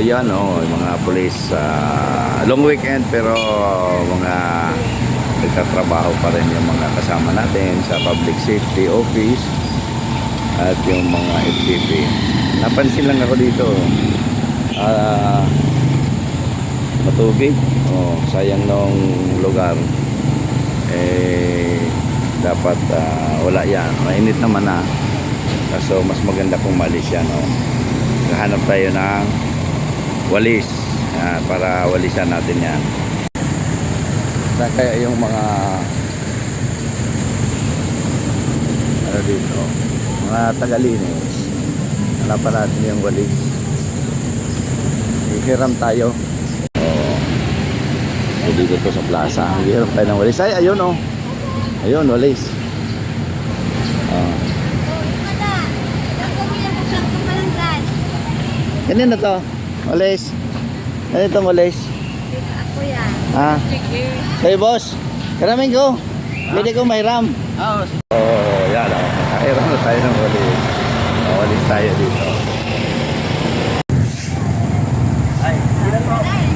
yan, oh, mga pulis. ah, long weekend pero mga nagtatrabaho pa rin yung mga kasama natin sa public safety office at yung mga FTP. Napansin lang ako dito. Ah, matubig. Oh, sayang nung lugar. Eh, dapat ah, wala yan. Mainit naman na. Kaso mas maganda kung malis yan. Oh. Hanap tayo ng walis ah, para walisan natin yan. Kaya yung mga ano dito? Mga tagalinis. Hanapan natin yung walis. Hihiram tayo. So, dito to sa plaza. Hihiram tayo ng walis. Ay, ayun oh. Ayun, walis. Oh. Kapalangan. Kanina to. Walis. Ano itong walis? Ako yan. Ha? Hey boss, karaming ko. Pwede ko mahiram. Oo, oh, yan. Oh. Nakahiram na tayo ng walis. Oh, walis tayo dito. ay, ilan po?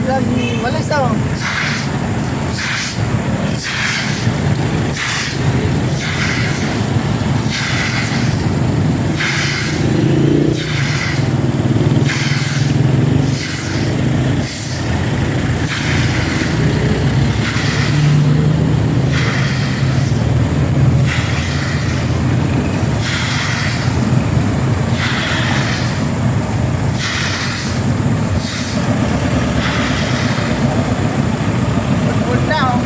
Mapupudpud lang malis oh. Pudpud na oh.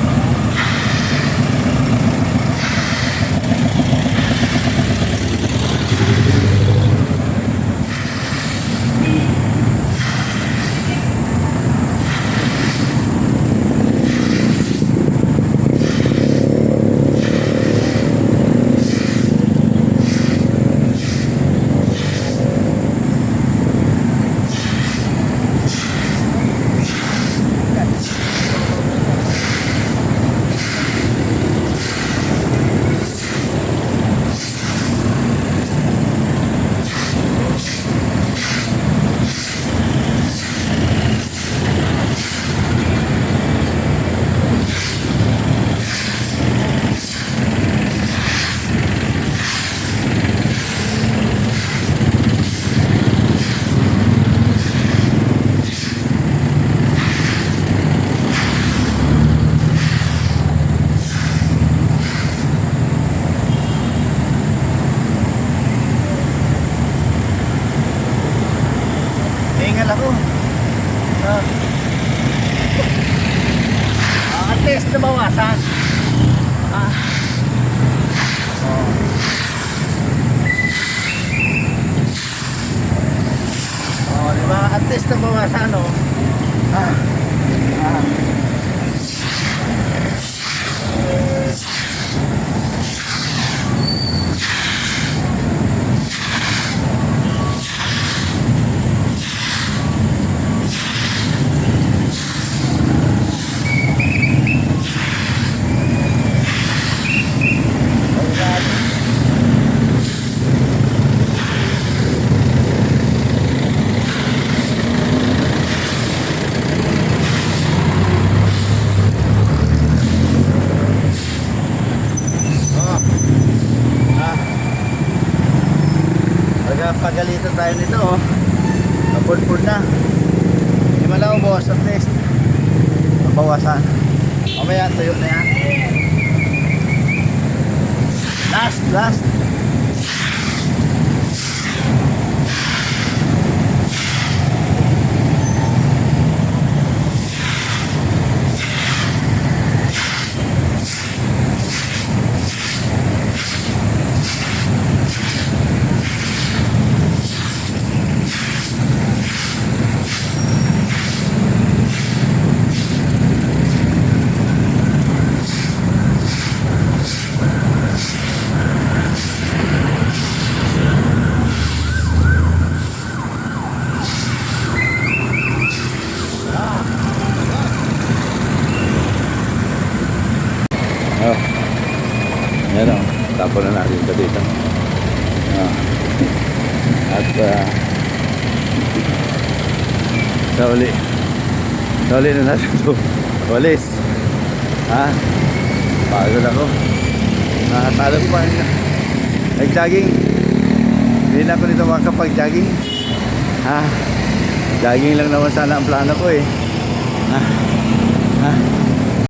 Hingal ako. Ah. At least nabawasan. Ah. Oh. Oh, di ba? At least nabawasan, no? Ah. Ah. Oh. Ah. Pagka pagalitan tayo nito, oh. Napulpul na. Di man lang boss, at least. Mabawasan. Mamaya, tuyo na yan. Last, last. Oh. Yan o. Tapon na natin ito dito. Ah. At uh, sa uli. Sa uli na natin ito. Walis. Ha? Pagod ako. Nakatalo pa. Nag-jogging. Hindi na ako dito makapag-jogging. Ha? Jogging lang naman sana ang plano ko eh. Ha? Ha?